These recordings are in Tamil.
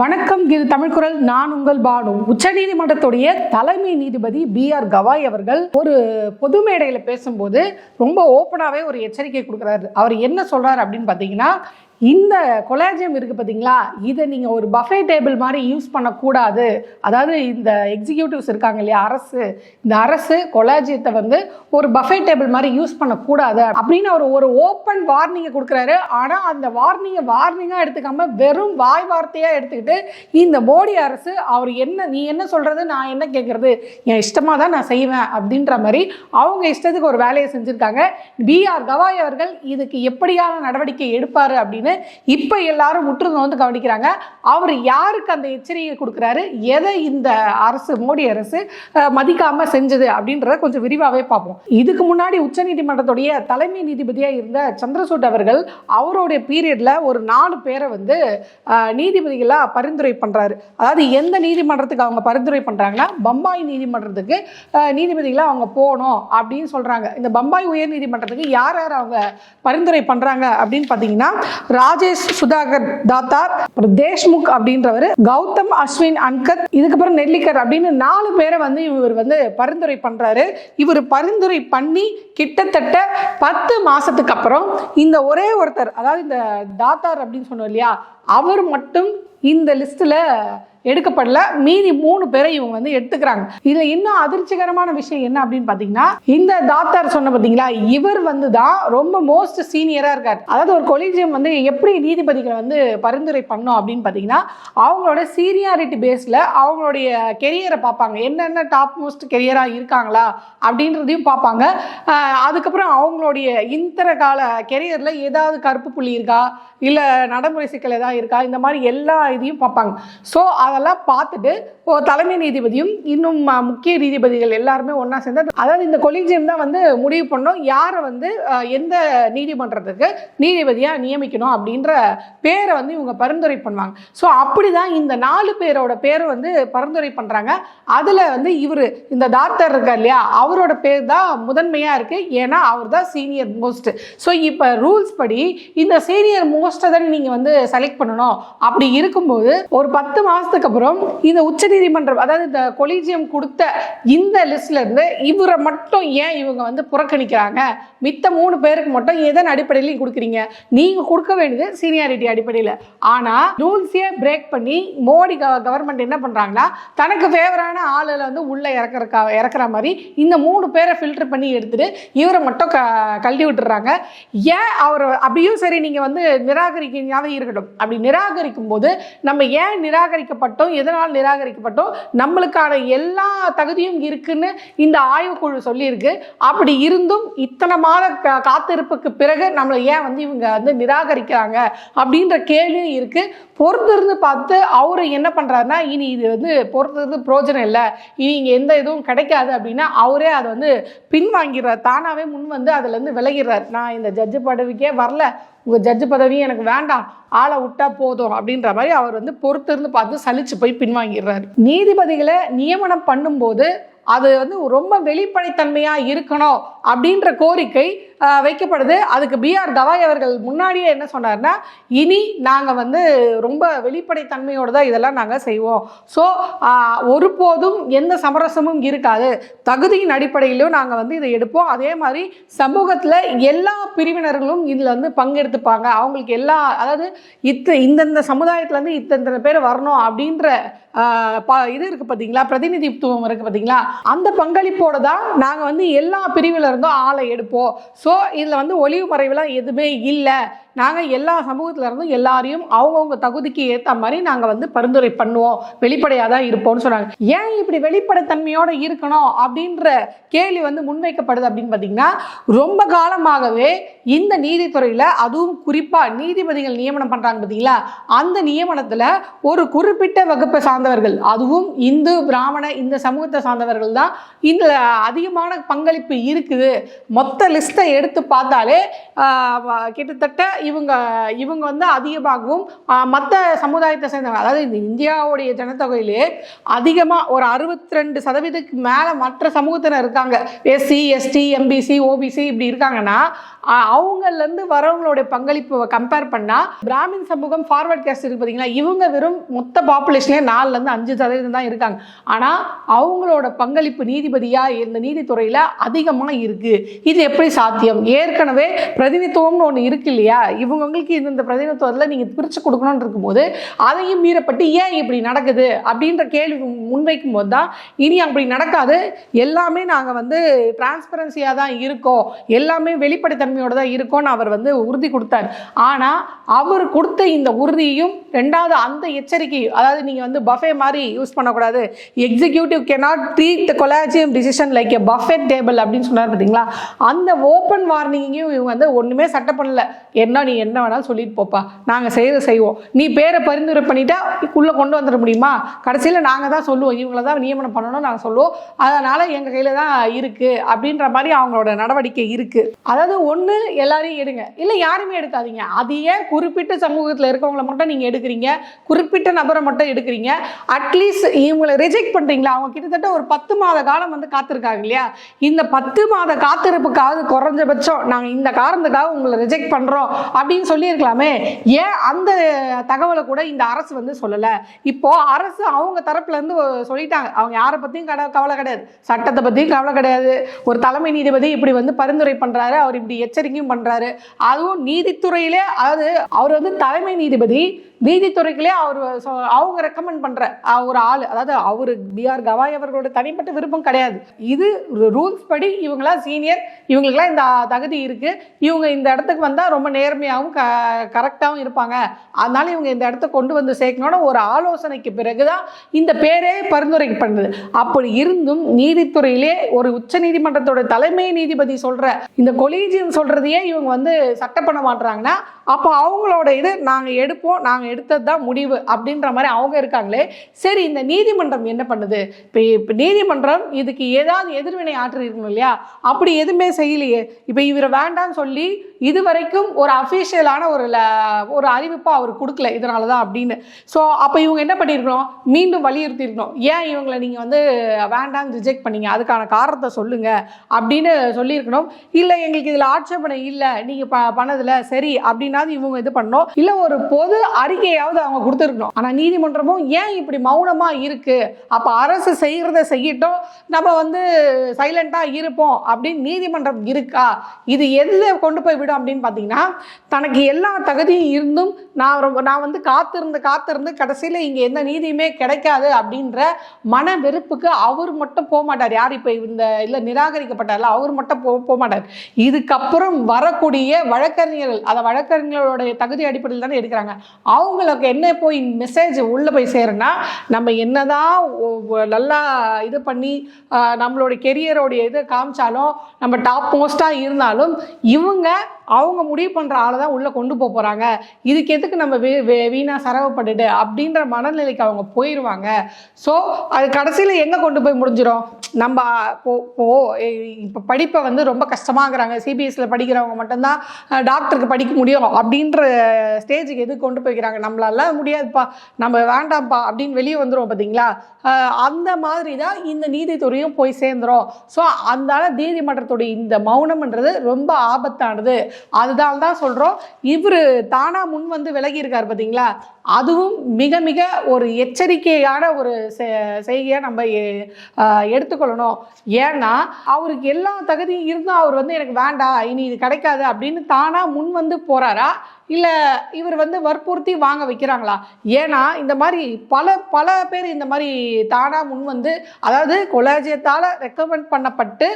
வணக்கம் இது தமிழ்குரல் நான் உங்கள் பானு. உச்சநீதிமன்றத்துடைய தலைமை நீதிபதி பி ஆர் கவாய் அவர்கள் ஒரு பொது மேடையில பேசும்போது ரொம்ப ஓப்பனாவே ஒரு எச்சரிக்கை கொடுக்குறாரு. அவர் என்ன சொல்றாரு அப்படின்னு பார்த்தீங்கன்னா இந்த கொலாஜியம் இருக்குது பார்த்தீங்களா இதை நீங்கள் ஒரு பஃபே டேபிள் மாதிரி யூஸ் பண்ணக்கூடாது. அதாவது இந்த எக்ஸிக்யூட்டிவ்ஸ் இருக்காங்க இல்லையா அரசு இந்த அரசு கொலாஜியத்தை வந்து ஒரு பஃபே டேபிள் மாதிரி யூஸ் பண்ணக்கூடாது அப்படின்னு அவர் ஒரு ஓப்பன் வார்னிங்கை கொடுக்குறாரு. ஆனால் அந்த வார்னிங்கை வார்னிங்காக எடுத்துக்காம வெறும் வாய் வார்த்தையாக எடுத்துக்கிட்டு இந்த மோடி அரசு அவர் என்ன நீ என்ன சொல்கிறது நான் என்ன கேட்குறது என் இஷ்டமாக தான் நான் செய்வேன் அப்படின்ற மாதிரி அவங்க இஷ்டத்துக்கு ஒரு வேலையை செஞ்சுருக்காங்க. பி ஆர் கவாய் அவர்கள் இதுக்கு எப்படியான நடவடிக்கை எடுப்பார் அப்படின்னு இப்போ எல்லாரும் முற்று வந்து கவனிக்கிறாங்க. அவர் யாருக்கு அந்த எச்சரிக்கை கொடுக்குறாரு? எதை இந்த அரசு மோடி அரசு அஹ், மதிக்காம செஞ்சது அப்படின்றத கொஞ்சம் விரிவாகவே பார்ப்போம். இதுக்கு முன்னாடி உச்சநீதிமன்றத்துடைய தலைமை நீதிபதியாக இருந்த சந்திரசூட் அவர்கள் அவருடைய பீரியட்ல ஒரு நாலு பேரை வந்து நீதிபதிகளாக நீதிபதிகளா பரிந்துரை பண்றாரு. அதாவது எந்த நீதிமன்றத்துக்கு அவங்க பரிந்துரை பண்றாங்கன்னா பம்பாய் நீதிமன்றத்துக்கு நீதிபதிகளாக அவங்க போகணும் அப்படின்னு சொல்றாங்க. இந்த பம்பாய் உயர் நீதிமன்றத்துக்கு யார் யார் அவங்க பரிந்துரை பண்றாங்க அப்படின்னு பார்த்தீங்கன்னா ராஜேஷ் சுதாகர் தாத்தார் அப்புறம் தேஷ்முக் அப்படின்றவர் கௌதம் அஸ்வின் அன்கத் இதுக்கப்புறம் நெல்லிக்கர் அப்படின்னு நாலு பேரை வந்து இவர் வந்து பரிந்துரை பண்றாரு. இவர் பரிந்துரை பண்ணி கிட்டத்தட்ட பத்து மாசத்துக்கு அப்புறம் இந்த ஒரே ஒருத்தர் அதாவது இந்த தாத்தார் அப்படின்னு சொன்னோம் இல்லையா அவர் மட்டும் இந்த லிஸ்ட்ல எடுக்கப்படல. மீதி மூணு பேரை இவங்க வந்து எடுத்துக்கிறாங்க. இதில் இன்னும் அதிர்ச்சிகரமான விஷயம் என்ன அப்படின்னு பார்த்தீங்கன்னா இந்த தாத்தார் சொன்ன பார்த்தீங்களா இவர் வந்து தான் ரொம்ப மோஸ்ட் சீனியராக இருக்கார். அதாவது ஒரு கொலிஜியம் வந்து எப்படி நீதிபதிகளை வந்து பரிந்துரை பண்ணோம் அப்படின்னு பார்த்தீங்கன்னா அவங்களோட சீனியாரிட்டி பேஸில் அவங்களுடைய கெரியரை பார்ப்பாங்க. என்னென்ன டாப் மோஸ்ட் கெரியராக இருக்காங்களா அப்படின்றதையும் பார்ப்பாங்க. அதுக்கப்புறம் அவங்களுடைய இந்திர கால கெரியரில் ஏதாவது கருப்பு புள்ளி இருக்கா? இல்லை நடைமுறை சிக்கல் ஏதாவது இருக்கா? இந்த மாதிரி எல்லா இதையும் பார்ப்பாங்க. ஸோ அதெல்லாம் பார்த்துட்டு தலைமை நீதிபதியும் இன்னும் முக்கிய நீதிபதிகள் எல்லாருமே ஒன்றா சேர்ந்து அதாவது இந்த கொலிஜியம் தான் வந்து முடிவு பண்ணோம் யாரை வந்து எந்த நீதிமன்றத்துக்கு நீதிபதியாக நியமிக்கணும் அப்படின்ற பேரை வந்து இவங்க பரிந்துரை பண்ணுவாங்க. ஸோ அப்படி தான் இந்த நாலு பேரோட பேரை வந்து பரிந்துரை பண்ணுறாங்க அதில் வந்து இவர் இந்த டாக்டர் இருக்கார் இல்லையா அவரோட பேர் தான் முதன்மையாக இருக்குது ஏன்னா அவர் தான் சீனியர் மோஸ்ட். ஸோ இப்போ ரூல்ஸ் படி இந்த சீனியர் மோஸ்ட்டை தான் நீங்கள் வந்து செலக்ட் பண்ணணும். அப்படி இருக்கும்போது ஒரு பத்து மாதத்துக்கு அதுக்கப்புறம் இந்த உச்சநீதிமன்றம் அதாவது இந்த கொலிஜியம் கொடுத்த இந்த லிஸ்ட்ல இருந்து இவரை மட்டும் ஏன் இவங்க வந்து புறக்கணிக்கிறாங்க? மித்த மூணு பேருக்கு மட்டும் எதன் அடிப்படையிலையும் கொடுக்குறீங்க? நீங்கள் கொடுக்க வேண்டியது சீனியாரிட்டி அடிப்படையில். ஆனால் ரூல்ஸே பிரேக் பண்ணி மோடி கவர்மெண்ட் என்ன பண்ணுறாங்கன்னா தனக்கு ஃபேவரான ஆளுல வந்து உள்ளே இறக்குறக்கா இறக்குற மாதிரி இந்த மூணு பேரை ஃபில்டர் பண்ணி எடுத்துட்டு இவரை மட்டும் க கல்வி விட்டுறாங்க. ஏன் அவர் அப்படியும் சரி நீங்கள் வந்து நிராகரிக்கிறீங்களாவே இருக்கட்டும். அப்படி நிராகரிக்கும் போது நம்ம ஏன் நிராகரிக்கப்பட்ட நிராகரிக்கப்பட்டோம். எதனால் நிராகரிக்கப்பட்டோம்? நம்மளுக்கான எல்லா தகுதியும் இருக்குன்னு இந்த ஆய்வுக்குழு சொல்லியிருக்கு. அப்படி இருந்தும் இத்தனை மாத கா- காத்திருப்புக்கு பிறகு நம்மளை ஏன் வந்து இவங்க வந்து நிராகரிக்கிறாங்க? அப்படின்ற கேள்வியும் இருக்கு. பொறுத்திருந்து பார்த்து அவர் என்ன பண்ணுறாருன்னா இனி இது வந்து பொறுத்திருந்து பிரோஜனம் இல்லை. இனி இங்கே எந்த இதுவும் கிடைக்காது அப்படின்னா அவரே அதை வந்து பின்வாங்கிறார் தானாவே முன் வந்து அதுலேருந்து விலகிடுறார். நான் இந்த ஜட்ஜு பதவிக்கே வரல. உங்கள் ஜட்ஜு பதவியும் எனக்கு வேண்டாம் ஆளை விட்டா போதும் அப்படின்ற மாதிரி அவர் வந்து பொறுத்திருந்து பார்த்து சலிச்சு போய் பின்வாங்கிடுறாரு. நீதிபதிகளை நியமனம் பண்ணும்போது அது வந்து ரொம்ப வெளிப்படைத்தன்மையாக இருக்கணும். அப்படின்ற கோரிக்கை வைக்கப்படுது. அதுக்கு பிஆர் கவாய் அவர்கள் முன்னாடியே என்ன சொன்னார்னா இனி நாங்கள் வந்து ரொம்ப வெளிப்படைத்தன்மையோடு தான் இதெல்லாம் நாங்கள் செய்வோம். ஸோ ஒருபோதும் எந்த சமரசமும் இருக்காது. தகுதியின் அடிப்படையிலும் நாங்கள் வந்து இதை எடுப்போம். அதே மாதிரி சமூகத்தில் எல்லா பிரிவினர்களும் இதில் வந்து பங்கெடுத்துப்பாங்க. அவங்களுக்கு எல்லா அதாவது இத்த இந்தந்த சமுதாயத்துலேருந்து இத்தனை பேர் வரணும் அப்படின்ற ப- இது இருக்குது பார்த்தீங்களா பிரதிநிதித்துவம் இருக்குது பார்த்தீங்களா அந்த பங்களிப்போடு தான் நாங்கள் வந்து எல்லா பிரிவினர் இருந்தோ ஆளை எடுப்போம். ஸோ இதில் வந்து ஒளிவு மறைவுலாம் எதுவுமே இல்லை. நாங்கள் எல்லா சமூகத்தில் இருந்தும் எல்லாரையும் அவங்கவுங்க தகுதிக்கு ஏற்ற மாதிரி நாங்கள் வந்து பரிந்துரை பண்ணுவோம். வெளிப்படையாக தான் இருப்போம்னு சொன்னாங்க. ஏன் இப்படி வெளிப்படைத்தன்மையோடு இருக்கணும் அப்படின்ற கேள்வி வந்து முன்வைக்கப்படுது அப்படின்னு பார்த்தீங்கன்னா ரொம்ப காலமாகவே இந்த நீதித்துறையில் அதுவும் குறிப்பாக நீதிபதிகள் நியமனம் பண்ணுறாங்க பார்த்தீங்களா அந்த நியமனத்தில் ஒரு குறிப்பிட்ட வகுப்பை சார்ந்தவர்கள் அதுவும் இந்து பிராமண இந்த சமூகத்தை சார்ந்தவர்கள் தான் இதில் அதிகமான பங்களிப்பு இருக்குது. மொத்த லிஸ்ட்டை எடுத்து பார்த்தாலே கிட்டத்தட்ட இவங்க இவங்க வந்து அதிகமாகவும் மற்ற சமுதாயத்தை சேர்ந்தவங்க அதாவது இந்த இந்தியாவுடைய ஜனத்தொகையிலே அதிகமாக ஒரு அறுபத்தி ரெண்டு சதவீதத்துக்கு மேலே மற்ற சமூகத்தினர் இருக்காங்க. எஸ்சி எஸ்டி எம்பிசி ஓபிசி இப்படி இருக்காங்கன்னா அவங்கள்லேருந்து அவங்கலேருந்து வரவங்களுடைய பங்களிப்பு கம்பேர் பண்ணால் பிராமின் சமூகம் ஃபார்வர்ட் கேஸ்ட் இருக்கு பார்த்தீங்களா இவங்க வெறும் மொத்த பாப்புலேஷனே நாலுலேருந்து அஞ்சு சதவீதம் தான் இருக்காங்க. ஆனால் அவங்களோட பங்களிப்பு நீதிபதியாக இந்த நீதித்துறையில் அதிகமாக இருக்குது இது எப்படி சாத்தியம்? ஏற்கனவே பிரதிநிதித்துவம்னு ஒன்று இருக்கு இல்லையா? இவங்கவுங்களுக்கு இந்த பிரதிநிதித்துவத்தில் நீங்கள் பிரித்து கொடுக்கணும்னு இருக்கும்போது அதையும் மீறப்பட்டு ஏன் இப்படி நடக்குது அப்படின்ற கேள்வி முன்வைக்கும் போது தான் இனி அப்படி நடக்காது. எல்லாமே நாங்கள் வந்து டிரான்ஸ்பரன்சியாக தான் இருக்கோம். எல்லாமே வெளிப்படைத்தன்மையோடு தான் இருக்கோம்னு அவர் வந்து உறுதி கொடுத்தார். ஆனால் அவர் கொடுத்த இந்த உறுதியையும் ரெண்டாவது அந்த எச்சரிக்கை அதாவது நீங்கள் வந்து பஃபே மாதிரி யூஸ் பண்ணக்கூடாது. Executive cannot treat the collegium decision like a buffet table அப்படின்னு சொன்னார் பார்த்தீங்களா அந்த ஓப்பன் வார்னிங்கையும் இவங்க வந்து ஒன்றுமே சட்டை பண்ணல. என்ன நீ என்ன வேணாலும் சொல்லிட்டு போப்பா. நாங்கள் செய்கிற செய்வோம். நீ பேரை பரிந்துரை பண்ணிட்டா உள்ளே கொண்டு வந்துட முடியுமா? கடைசியில் நாங்கள் தான் சொல்லுவோம். இவங்கள தான் நியமனம் பண்ணணும் நாங்கள் சொல்லுவோம். அதனால் எங்கள் கையில் தான் இருக்குது அப்படின்ற மாதிரி அவங்களோட நடவடிக்கை இருக்குது அதாவது ஒன்று எல்லாரையும் எடுங்க. இல்லை யாருமே எடுக்காதீங்க. அது ஏன் குறிப்பிட்ட சமூகத்தில் இருக்கவங்கள மட்டும் நீங்கள் எடுக்கிறீங்க? குறிப்பிட்ட நபரை மட்டும் எடுக்கிறீங்க? அட்லீஸ்ட் இவங்களை ரிஜெக்ட் பண்ணுறீங்களா அவங்க கிட்டத்தட்ட ஒரு பத்து மாத காலம் வந்து காத்திருக்காங்க இல்லையா? இந்த பத்து மாத காத்திருப்புக்காவது குறைஞ்சபட்சம் நாங்கள் இந்த காரணத்துக்காக உங்களை ரிஜெக்ட் பண்ணுறோம் அப்படின்னு சொல்லியிருக்கலாமே. ஏன் அந்த தகவலை கூட இந்த அரசு வந்து சொல்லலை? இப்போ அரசு அவங்க தரப்புலேருந்து சொல்லிட்டாங்க. அவங்க யாரை பற்றியும் கட கவலை கிடையாது. சட்டத்தை பற்றியும் கவலை கிடையாது. ஒரு தலைமை நீதிபதி இப்படி வந்து பரிந்துரை பண்ணுறாரு அவர் இப்படி எச்சரிக்கையும் பண்ணுறாரு அதுவும் நீதித்துறையிலே அதாவது அவர் வந்து தலைமை நீதிபதி நீதித்துறைக்குள்ளே அவர் சொ- அவங்க ரெக்கமெண்ட் பண்ற ஒரு ஆள். அதாவது அவர் பிஆர் கவாய் அவர்களோட தனிப்பட்ட விருப்பம் கிடையாது. இது ரூல்ஸ் படி இவங்களாம் சீனியர் இவங்களுக்குலாம் இந்த தகுதி இருக்கு. இவங்க இந்த இடத்துக்கு வந்தால் ரொம்ப நேர்மையாகவும் க கரெக்டாகவும் இருப்பாங்க. அதனால இவங்க இந்த இடத்த கொண்டு வந்து சேர்க்கணும்னு ஒரு ஆலோசனைக்கு பிறகுதான் இந்த பேரே பரிந்துரைக்கு பண்ணுது அப்படி இருந்தும் நீதித்துறையிலே ஒரு உச்ச நீதிமன்றத்தோட தலைமை நீதிபதி சொல்ற இந்த கொலீஜியம் சொல்றதையே இவங்க வந்து சட்டம் பண்ண மாட்டுறாங்கன்னா அப்போ அவங்களோட இது நாங்கள் எடுப்போம் நாங்கள் எடுத்தது தான் முடிவு அப்படின்ற மாதிரி அவங்க இருக்காங்களே சரி இந்த நீதிமன்றம் என்ன பண்ணுது? இப்போ இப்போ நீதிமன்றம் இதுக்கு ஏதாவது எதிர்வினை ஆற்றிருக்கணும் இல்லையா? அப்படி எதுவுமே செய்யலையே. இப்போ இவரை வேண்டாம்னு சொல்லி இது வரைக்கும் ஒரு அஃபிஷியலான ஒரு ல- ஒரு அறிவிப்பை அவர் கொடுக்கல இதனால தான் அப்படின்னு. ஸோ அப்போ இவங்க என்ன பண்ணியிருக்கணும் மீண்டும் வலியுறுத்தி இருக்கணும் ஏன் இவங்களை நீங்கள் வந்து வேண்டாம்னு ரிஜெக்ட் பண்ணீங்க? அதுக்கான காரணத்தை சொல்லுங்க அப்படின்னு சொல்லியிருக்கணும். இல்லை எங்களுக்கு இதில் ஆட்சேபனை இல்லை. நீங்கள் ப பண்ணதில்லை சரி அப்படின்னாது இவங்க இது பண்ணணும். இல்லை ஒரு பொது அறிக்கையாவது அவங்க கொடுத்துருக்கணும். ஆனால் நீதிமன்றமும் ஏன் இப்படி மௌனமாக இருக்குது அப்போ அரசு செய்கிறத செய்யட்டும். நம்ம வந்து சைலண்ட்டாக இருப்போம் அப்படின்னு நீதிமன்றம் இருக்கா? இது எதில் கொண்டு போய் விடும் அப்படின்னு பார்த்தீங்கன்னா தனக்கு எல்லா தகுதியும் இருந்தும் நான் ரொம்ப நான் வந்து காத்திருந்து காத்திருந்து கடைசியில் இங்கே எந்த நீதியுமே கிடைக்காது அப்படின்ற மன வெறுப்புக்கு அவர் மட்டும் போக மாட்டார். யார் இப்போ இந்த இல்லை நிராகரிக்கப்பட்டார்ல அவர் மட்டும் போ போக மாட்டார். இதுக்கப்புறம் வரக்கூடிய வழக்கறிஞர்கள் அந்த வழக்கறிஞர்களுடைய தகுதி அடிப்படையில் தானே எடுக்கிறாங்க. அவங்களுக்கு என்ன போய் மெசேஜ் உள்ளே போய் சேருன்னா நம்ம என்னதான் தான் நல்லா இது பண்ணி நம்மளோட கெரியரோடைய இது காமிச்சாலும் நம்ம டாப் மோஸ்ட்டாக இருந்தாலும் இவங்க அவங்க முடிவு பண்ணுற ஆளை தான் உள்ளே கொண்டு போக போகிறாங்க இதுக்கு எதுக்கு நம்ம வீ வீ- வீணா அப்படின்ற மனநிலைக்கு அவங்க போயிடுவாங்க ஸோ அது கடைசியில் எங்கே கொண்டு போய் முடிஞ்சிடும் நம்ம போ இப்போ படிப்பை வந்து ரொம்ப கஷ்டமாகறாங்க. சிபிஎஸ்சியில் படிக்கிறவங்க மட்டும்தான் டாக்டருக்கு படிக்க முடியும் அப்படின்ற ஸ்டேஜுக்கு எதுக்கு கொண்டு போய்க்கிறாங்க? நம்மளால முடியாதுப்பா. நம்ம வேண்டாம்ப்பா அப்படின்னு வெளியே வந்துடும் பார்த்தீங்களா அந்த மாதிரி தான் இந்த நீதித்துறையும் போய் சேர்ந்துரும். ஸோ அதனால நீதிமன்றத்துடைய இந்த மௌனம்ன்றது ரொம்ப ஆபத்தானது. அதுதான் தான் சொல்கிறோம் இவர் தானாக முன் வந்து விலகி இருக்கார் பார்த்தீங்களா அதுவும் மிக மிக ஒரு எச்சரிக்கையான ஒரு செ- செய்கையை நம்ம எடுத்துக்கொள்ளணும். ஏன்னா அவருக்கு எல்லா தகுதியும் இருந்தும் அவர் வந்து எனக்கு வேண்டாம் இனி இது கிடைக்காது அப்படின்னு தானாக முன் வந்து போகிறாரா இல்லை இவர் வந்து வற்புறுத்தி வாங்க வைக்கிறாங்களா? ஏன்னா இந்த மாதிரி பல பல பேர் இந்த மாதிரி தானாக முன் வந்து அதாவது கொலாஜியத்தால் ரெக்கமெண்ட் பண்ணப்பட்டு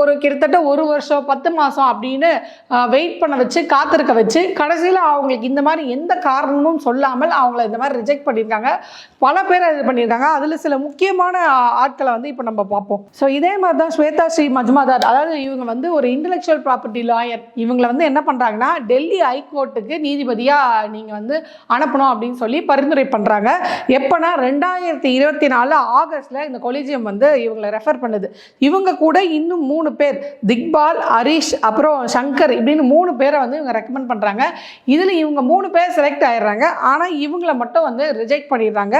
ஒரு கிட்டத்தட்ட ஒரு வருஷம் பத்து மாதம் அப்படின்னு வெயிட் பண்ண வச்சு காத்திருக்க வச்சு கடைசியில் அவங்களுக்கு இந்த மாதிரி எந்த காரணமும் சொல்லாமல் அவங்கள இந்த மாதிரி ரிஜெக்ட் பண்ணியிருக்காங்க. பல பேர் இது பண்ணியிருக்காங்க. அதில் சில முக்கியமான ஆட்களை வந்து இப்போ நம்ம பார்ப்போம். ஸோ இதே மாதிரி தான் ஸ்வேதா ஸ்ரீ மஜ்மாதார். அதாவது இவங்க வந்து ஒரு இன்டலெக்சுவல் ப்ராப்பர்ட்டி லாயர் இவங்களை வந்து என்ன பண்ணுறாங்கன்னா டெல்லி ஹைகோர்ட்டுக்கு நீதிபதியாக நீங்கள் வந்து அனுப்பணும் அப்படின்னு சொல்லி பரிந்துரை பண்ணுறாங்க எப்போனா ரெண்டாயிரத்தி இருபத்தி நாலு ஆகஸ்ட்டில் இந்த கொலிஜியம் வந்து இவங்களை ரெஃபர் பண்ணுது. இவங்க கூட இன்னும் மூணு பேர் திக்பால் ஹரிஷ் அப்புறம் சங்கர் இப்படின்னு மூணு பேரை வந்து இவங்க ரெக்கமெண்ட் பண்ணுறாங்க இதில் இவங்க மூணு பேர் செலக்ட் ஆயிடுறாங்க. ஆனால் இவங்கள மட்டும் வந்து ரிஜெக்ட் பண்ணிடுறாங்க.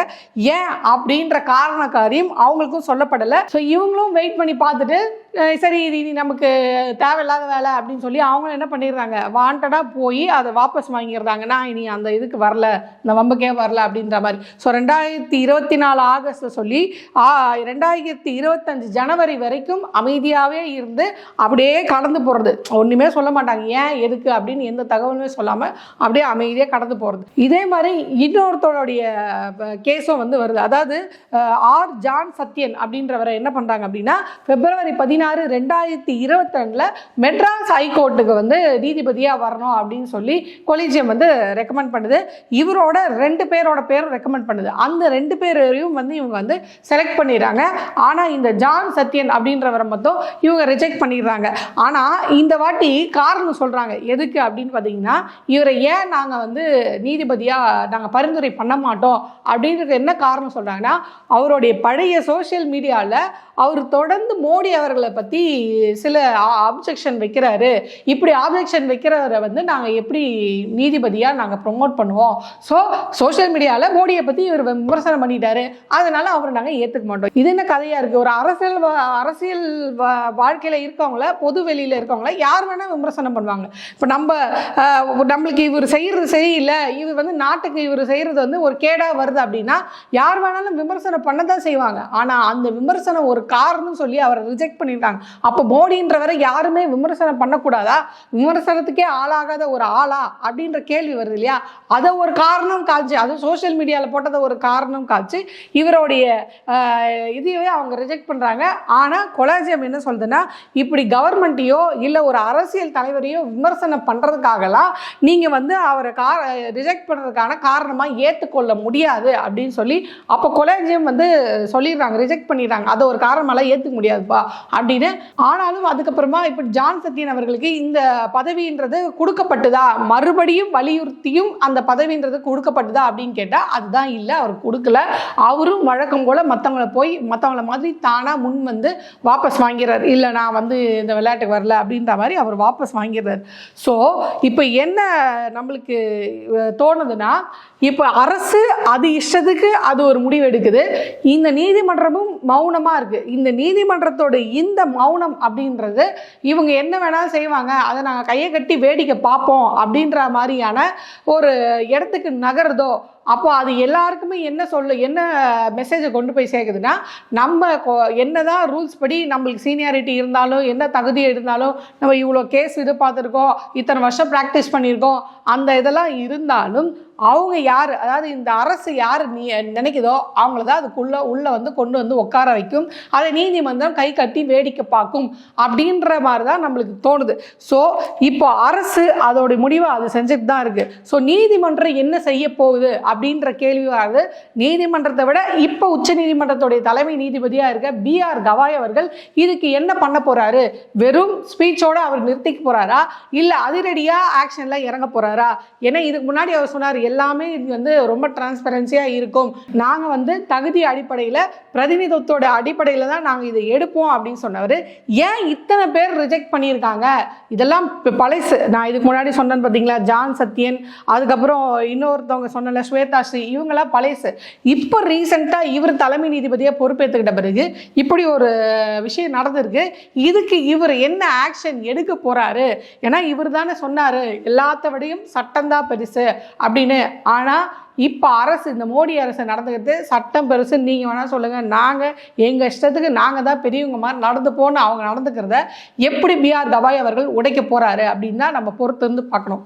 ஏன்? அப்படின்ற காரண காரியம் அவங்களுக்கும் சொல்லப்படலை. ஸோ இவங்களும் வெயிட் பண்ணி பார்த்துட்டு சரி இது இனி நமக்கு தேவையில்லாத வேலை அப்படின்னு சொல்லி அவங்க என்ன பண்ணிடுறாங்க? வாண்டடாக போய் அதை வாபஸ் வாங்கிடுறாங்க. நான் இனி அந்த இதுக்கு வரல இந்த வம்புக்கே வரல அப்படின்ற மாதிரி. ஸோ ரெண்டாயிரத்தி இருபத்தி நாலு ஆகஸ்ட் சொல்லி ரெண்டாயிரத்தி இருபத்தஞ்சு ஜனவரி வரைக்கும் அமைதியாகவே இருந்து அப்படியே கடந்து போகிறது ஒன்றுமே சொல்ல மாட்டாங்க. ஏன் எதுக்கு அப்படின்னு எந்த தகவலுமே சொல்லாமல் அப்படியே அமைதியாக கடந்து போகிறது இதே மாதிரி இன்னொருத்தருடைய கேஸும் வந்து வருது. அதாவது ஆர் ஜான் சத்யன் அப்படின்றவரை என்ன பண்ணுறாங்க அப்படின்னா பிப்ரவரி பதினாறு ரெண்டாயிரத்தி இருபத்தொன்னில் மெட்ராஸ் ஹைகோர்ட்டுக்கு வந்து நீதிபதியாக வரணும் அப்படின்னு சொல்லி கொலிஜியம் வந்து ரெக்கமெண்ட் பண்ணுது. இவரோட ரெண்டு பேரோட பேரும் ரெக்கமெண்ட் பண்ணுது. அந்த ரெண்டு பேரையும் வந்து இவங்க வந்து செலக்ட் பண்ணிடுறாங்க. ஆனால் இந்த ஜான் சத்யன் அப்படின்றவரை மட்டும் இவங்க ரிஜெக்ட் பண்ணிடுறாங்க. ஆனால் இந்த வாட்டி காரணம் சொல்கிறாங்க எதுக்கு அப்படின்னு பார்த்தீங்கன்னா இவரை ஏன் நாங்கள் வந்து நீதிபதியாக நாங்கள் பரிந்துரை பண்ண மாட்டோம்? அப்படின்றது என்ன காரணம் சொல்கிறாங்கன்னா அவருடைய பழைய சோஷியல் மீடியாவில் அவர் தொடர்ந்து மோடி அவர்களை பற்றி சில ஆப்ஜெக்ஷன் வைக்கிறாரு. இப்படி ஆப்ஜெக்ஷன் வைக்கிறவரை வந்து நாங்கள் எப்படி நீதிபதியாக நாங்கள் ப்ரொமோட் பண்ணுவோம்? ஸோ சோஷியல் மீடியாவில் மோடியை பற்றி இவர் விமர்சனம் பண்ணிட்டாரு. அதனால அவரை நாங்கள் ஏற்றுக்க மாட்டோம். இது என்ன கதையாக இருக்குது ஒரு அரசியல் வா- அரசியல் வாழ்க்கையில் இருக்கவங்கள பொது வெளியில் இருக்கவங்கள யார் வேணால் விமர்சனம் பண்ணுவாங்க. இப்போ நம்ம நம்மளுக்கு இவர் செய்கிறது சரியில்லை. இவர் வந்து நாட்டுக்கு இவர் செய்கிறது வந்து ஒரு கேடாக வருது அப்படின்னா யார் வேணாலும் விமர்சனம் பண்ண தான் செய்வாங்க. ஆனால் அந்த விமர்சனம் ஒரு காரணம் சொல்லி அவரை ரிஜெக்ட் பண்ணியிருக்காங்க. அப்போ மோடின்றவரை யாருமே விமர்சனம் பண்ணக்கூடாதா? விமர்சனத்துக்கே ஆளாகாத ஒரு ஆளா? அப்படின்ற கேள்வி வருது இல்லையா? அதை ஒரு காரணம் காய்ச்சி அதுவும் சோஷியல் மீடியாவில் போட்டதை ஒரு காரணம் காய்ச்சி இவருடைய இதையவே அவங்க ரிஜெக்ட் பண்ணுறாங்க ஆனால் கொலாஜியம் என்ன சொல்லுதுன்னா இப்படி கவர்மெண்ட்டையோ இல்லை ஒரு அரசியல் தலைவரையோ விமர்சனம் பண்ணுறதுக்காகலாம் நீங்கள் வந்து அவரை கா ரிஜெக்ட் பண்ணுறதுக்கான காரணமாக ஏற்றுக்கொள்ள முடியாது அப்படின்னு சொல்லி அப்போ கொலாஜியம் வந்து சொல்லிடுறாங்க ரிஜெக்ட் பண்ணிடுறாங்க. அதை ஒரு காரணம் காரணமெல்லாம் ஏற்றுக்க முடியாதுப்பா அப்படின்னு. ஆனாலும் அதுக்கப்புறமா இப்போ ஜான் சத்யன் அவர்களுக்கு இந்த பதவின்றது கொடுக்கப்பட்டதா? மறுபடியும் வலியுறுத்தியும் அந்த பதவின்றது கொடுக்கப்பட்டதா அப்படின்னு கேட்டால் அதுதான் இல்லை அவர் கொடுக்கல. அவரும் வழக்கம் போல் மற்றவங்கள போய் மற்றவங்கள மாதிரி தானாக முன் வந்து வாபஸ் வாங்கிறார். இல்லை நான் வந்து இந்த விளையாட்டுக்கு வரல அப்படின்ற மாதிரி அவர் வாபஸ் வாங்கிடுறாரு ஸோ இப்போ என்ன நம்மளுக்கு தோணுதுன்னா இப்போ அரசு அது இஷ்டத்துக்கு அது ஒரு முடிவு எடுக்குது இந்த நீதிமன்றமும் மௌனமாக இருக்குது இந்த நீதிமன்றத்தோட இந்த மௌனம் அப்படின்றது இவங்க என்ன வேணாலும் செய்வாங்க. அதை நாங்கள் கையை கட்டி வேடிக்கை பார்ப்போம் அப்படின்ற மாதிரியான ஒரு இடத்துக்கு நகருதோ அப்போ அது எல்லாருக்குமே என்ன சொல்ல என்ன மெசேஜை கொண்டு போய் சேர்க்குதுன்னா நம்ம கொ- என்னதான் ரூல்ஸ் படி நம்மளுக்கு சீனியாரிட்டி இருந்தாலும் என்ன தகுதி இருந்தாலும் நம்ம இவ்வளோ கேஸ் இது பார்த்துருக்கோம் இத்தனை வருஷம் ப்ராக்டிஸ் பண்ணியிருக்கோம் அந்த இதெல்லாம் இருந்தாலும் அவங்க யார் அதாவது இந்த அரசு யார் நீ நினைக்குதோ அவங்கள தான் அதுக்குள்ளே உள்ளே வந்து கொண்டு வந்து உட்கார வைக்கும். அதை நீதிமன்றம் கை கட்டி வேடிக்கை பார்க்கும் அப்படின்ற மாதிரி தான் நம்மளுக்கு தோணுது. ஸோ இப்போ அரசு அதோட முடிவை அது செஞ்சுட்டு தான் இருக்குது ஸோ நீதிமன்றம் என்ன செய்ய போகுது அப்படின்ற கேள்வி நீதிமன்றத்தை விட இப்போ உச்ச நீதிமன்றத்துடைய தலைமை நீதிபதியாக இருக்க பிஆர் கவாய் அவர்கள் இதுக்கு என்ன பண்ண போறாரு? வெறும் ஸ்பீச்சோட அவர் நிறுத்திக்க போறாரா? இல்லை அதிரடியாக ஆக்ஷனில் இறங்க போறாரா? ஏன்னா இதுக்கு முன்னாடி அவர் சொன்னார் எல்லாமே இது வந்து ரொம்ப டிரான்ஸ்பரன்சியாக இருக்கும். நாங்கள் வந்து தகுதி அடிப்படையில் பிரதிநிதித்துவத்தோட அடிப்படையில் தான் நாங்கள் இதை எடுப்போம் அப்படின்னு சொன்னவர். ஏன் இத்தனை பேர் ரிஜெக்ட் பண்ணியிருக்காங்க? இதெல்லாம் இப்போ பழசு நான் இதுக்கு முன்னாடி சொன்னேன் பார்த்தீங்களா ஜான் சத்யன் அதுக்கப்புறம் இன்னொருத்தவங்க சொன்னல ஸ்வேதா ஸ்ரீ இவங்கெல்லாம் பழையசு இப்போ ரீசெண்டாக இவர் தலைமை நீதிபதியாக பொறுப்பேற்றுக்கிட்ட பிறகு இப்படி ஒரு விஷயம் நடந்திருக்கு. இதுக்கு இவர் என்ன ஆக்ஷன் எடுக்க போகிறாரு ஏன்னா இவர் தானே சொன்னார் எல்லாத்த விடையும் சட்டம்தான் பெருசு அப்படின்னு. ஆனால் இப்போ அரசு இந்த மோடி அரசு நடந்துக்கிறது சட்டம் பெருசு நீங்கள் வேணால் சொல்லுங்கள் நாங்கள் எங்கள் இஷ்டத்துக்கு நாங்கள் தான் பெரியவங்க மாதிரி நடந்து போன்னு அவங்க நடந்துக்கிறத எப்படி பிஆர் தபாய் அவர்கள் உடைக்க போகிறாரு அப்படின்னு தான் நம்ம பொறுத்து இருந்து பார்க்கணும்.